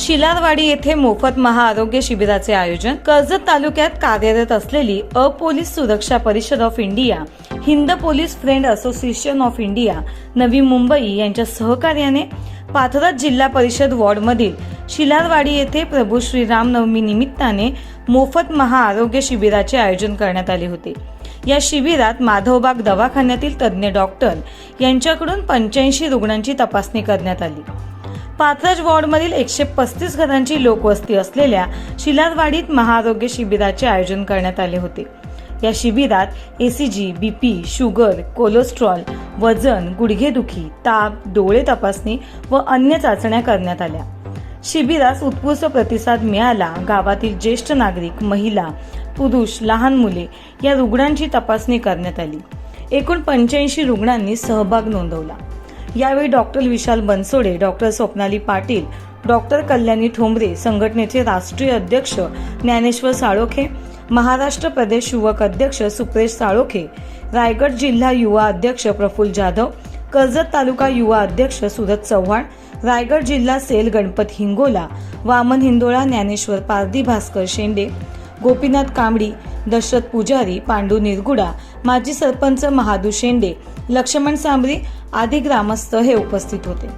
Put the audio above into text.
शिलारवाडी येथे मोफत महाआरोग्य शिबिराचे आयोजन कर्जत तालुक्यात कार्यरत असलेली अपोलीस सुरक्षा परिषद of India Hind police friend association of India Navi Mumbai यांच्या सहकार्याने पाथरत जिल्हा परिषद वॉर्डमधील शिलारवाडी येथे प्रभू श्रीराम नवमी निमित्ताने मोफत महाआरोग्य शिबिराचे आयोजन करण्यात आले होते. या शिबिरात माधवबाग दवाखान्यातील तज्ज्ञ डॉक्टर यांच्याकडून पंच्याऐंशी रुग्णांची तपासणी करण्यात आली. पाथरज वॉर्डमधील एकशे पस्तीस घरांची लोकवस्ती असलेल्या शिलारवाडीत महाआरोग्य शिबिराचे आयोजन करण्यात आले होते. या शिबिरात एसीजी बीपी शुगर कोलेस्ट्रॉल वजन गुडघेदुखी ताप डोळे तपासणी व अन्य चाचण्या करण्यात आल्या. शिबिरास उत्कृष्ट प्रतिसाद मिळाला. गावातील ज्येष्ठ नागरिक महिला पुरुष लहान मुले या रुग्णांची तपासणी करण्यात आली. एकूण पंच्याऐंशी रुग्णांनी सहभाग नोंदवला. यावेळी doctor Vishal Bansode doctor Swapnali Patil doctor Kalyani Thombare संघटनेचे राष्ट्रीय अध्यक्ष ज्ञानेश्वर साळोखे महाराष्ट्र प्रदेश युवक अध्यक्ष सुप्रेश साळोखे रायगड जिल्हा युवा अध्यक्ष प्रफुल्ल जाधव कर्जत तालुका युवा अध्यक्ष सुरत चव्हाण रायगड जिल्हा सेल गणपत हिंगोला वामन हिंदोळा ज्ञानेश्वर पारदी भास्कर शेंडे गोपीनाथ कांबडी दशरथ पुजारी पांडू निरगुडा माजी सरपंच महादू शेंडे लक्ष्मण सांबरी आदी ग्रामस्थ हे उपस्थित होते.